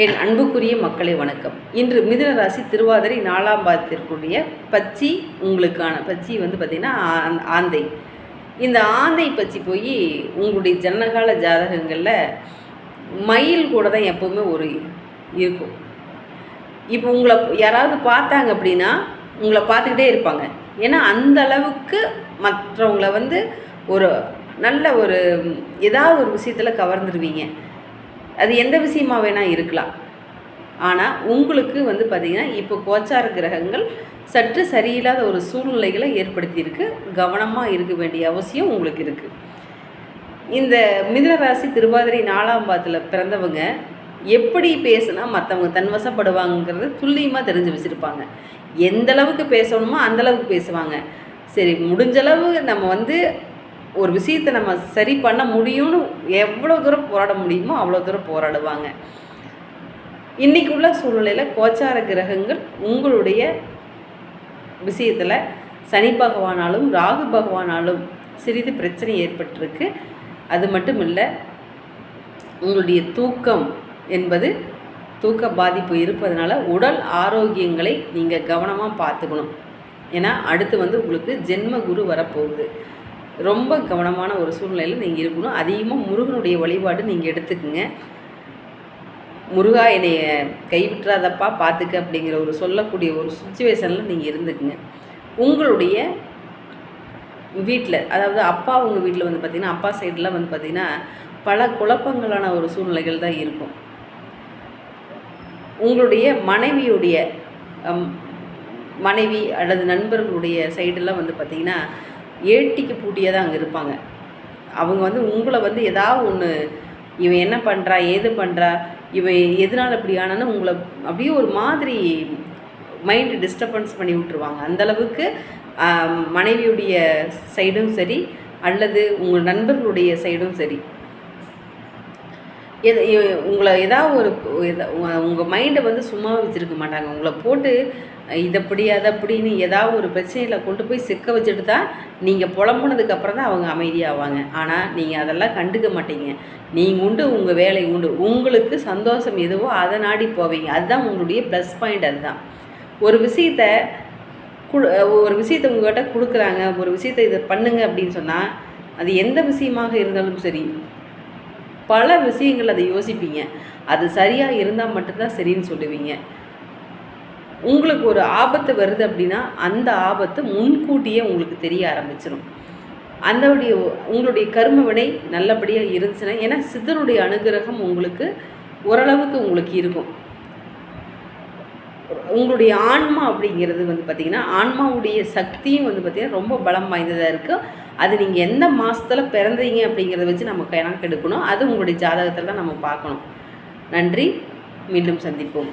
என் அன்புக்குரிய மக்களை வணக்கம். இன்று மிதுன ராசி திருவாதிரை நாலாம் பாதத்திற்குரிய பச்சி உங்களுக்கான பச்சி வந்து பார்த்திங்கன்னா ஆந்தை. இந்த ஆந்தை பச்சி போய் உங்களுடைய ஜனகால ஜாதகங்களில் மயில் கூட தான் எப்போவுமே ஒரு இருக்கும். இப்போ உங்களை யாராவது பார்த்தாங்க அப்படின்னா உங்களை பார்த்துக்கிட்டே இருப்பாங்க. ஏன்னா அந்த அளவுக்கு மற்றவங்கள வந்து ஒரு நல்ல ஒரு ஏதாவது ஒரு விஷயத்தில் கவர்ந்துருவீங்க. அது எந்த விஷயமா வேணால் இருக்கலாம். ஆனால் உங்களுக்கு வந்து பார்த்திங்கன்னா இப்போ கோச்சார கிரகங்கள் சற்று சரியில்லாத ஒரு சூழ்நிலைகளை ஏற்படுத்தியிருக்கு. கவனமாக இருக்க வேண்டிய அவசியம் உங்களுக்கு இருக்குது இந்த மிதுனராசி திருவாதிரை நாலாம் பாதத்தில் பிறந்தவங்க எப்படி பேசுனா மற்றவங்க தன்வசப்படுவாங்கிறது துல்லியமாக தெரிஞ்சு வச்சுருப்பாங்க. எந்த அளவுக்கு பேசணுமோ அந்தளவுக்கு பேசுவாங்க. சரி முடிஞ்சளவு நம்ம வந்து ஒரு விஷயத்தை நம்ம சரி பண்ண முடியும்னு எவ்வளோ தூரம் போராட முடியுமோ அவ்வளோ தூரம் போராடுவாங்க. இன்னைக்கு உள்ள சூழ்நிலையில் கோச்சார கிரகங்கள் உங்களுடைய விஷயத்தில் சனி பகவானாலும் ராகு பகவானாலும் சிறிது பிரச்சனை ஏற்பட்டிருக்கு. அது மட்டும் இல்லை உங்களுடைய தூக்கம் என்பது தூக்க பாதிப்பு இருப்பதனால உடல் ஆரோக்கியங்களை நீங்கள் கவனமாக பார்த்துக்கணும். ஏன்னா அடுத்து வந்து உங்களுக்கு ஜென்ம குரு வரப்போகுது. ரொம்ப கவனமான ஒரு சூழ்நிலையில் நீங்கள் இருக்கணும். அதிகமாக முருகனுடைய வழிபாடு நீங்கள் எடுத்துக்கங்க. முருகா என்னைய கைவிட்டுறாதப்பா பார்த்துக்க அப்படிங்கிற ஒரு சொல்லக்கூடிய ஒரு சுச்சுவேஷனில் நீங்கள் இருந்துக்குங்க. உங்களுடைய வீட்டில் அதாவது அப்பா உங்கள் வீட்டில் வந்து பார்த்திங்கன்னா அப்பா சைடெலாம் வந்து பார்த்திங்கன்னா பல குழப்பங்களான ஒரு சூழ்நிலைகள் தான் இருக்கும். உங்களுடைய மனைவியுடைய மனைவி அல்லது நண்பர்களுடைய சைடெல்லாம் வந்து பார்த்திங்கன்னா ஏட்டிக்கு பூட்டியாக தான் அங்கே இருப்பாங்க. அவங்க வந்து உங்களை வந்து ஏதாவது ஒன்று இவன் என்ன பண்ணுறா ஏது பண்ணுறா இவன் எதனால் இப்படி ஆனான்னு உங்களை அப்படியே ஒரு மாதிரி மைண்டு டிஸ்டர்பன்ஸ் பண்ணி விட்டுருவாங்க. அந்தளவுக்கு மனைவியுடைய சைடும் சரி அல்லது உங்கள் நண்பர்களுடைய சைடும் சரி. எது உங்களை ஏதாவது ஒரு உங்கள் மைண்டை வந்து சும்மா வச்சுருக்க மாட்டாங்க. உங்களை போட்டு இதப்படி அதப்படின்னு ஏதாவது ஒரு பிரச்சனையில் கொண்டு போய் சிக்க வச்சுட்டு தான் நீங்கள் புலம்புனதுக்கப்புறம் தான் அவங்க அமைதியாவாங்க. ஆனால் நீங்கள் அதெல்லாம் கண்டுக்க மாட்டீங்க. நீங்கள் உண்டு உங்கள் வேலை உண்டு. உங்களுக்கு சந்தோஷம் எதுவோ அதை நாடி போவீங்க. அதுதான் உங்களுடைய ப்ளஸ் பாயிண்ட் அதுதான். ஒரு விஷயத்த ஒரு விஷயத்தை உங்கள்கிட்ட கொடுக்குறாங்க. ஒரு விஷயத்தை இதை பண்ணுங்க அப்படின்னு சொன்னால் அது எந்த விஷயமாக இருந்தாலும் சரி பல விஷயங்கள் அதை யோசிப்பீங்க. அது சரியாக இருந்தால் மட்டும்தான் சரின்னு சொல்லுவீங்க. உங்களுக்கு ஒரு ஆபத்து வருது அப்படின்னா அந்த ஆபத்து முன்கூட்டியே உங்களுக்கு தெரிய ஆரம்பிச்சிடும் அந்தவுடைய உங்களுடைய கர்ம வினை நல்லபடியாக இருந்துச்சுன்னா ஏன்னா சித்தருடைய அனுகிரகம் உங்களுக்கு ஓரளவுக்கு உங்களுக்கு இருக்கும். உங்களுடைய ஆன்மா அப்படிங்கிறது வந்து பார்த்திங்கன்னா ஆன்மாவுடைய சக்தியும் வந்து பார்த்திங்கன்னா ரொம்ப பலம் வாய்ந்ததாக இருக்குது அது நீங்கள் எந்த மாதத்தில் பிறந்தீங்க அப்படிங்கிறத வச்சு நம்ம கணக்கு எடுக்கணும் அது உங்களுடைய ஜாதகத்தில் தான் நம்ம பார்க்கணும். நன்றி. மீண்டும் சந்திப்போம்.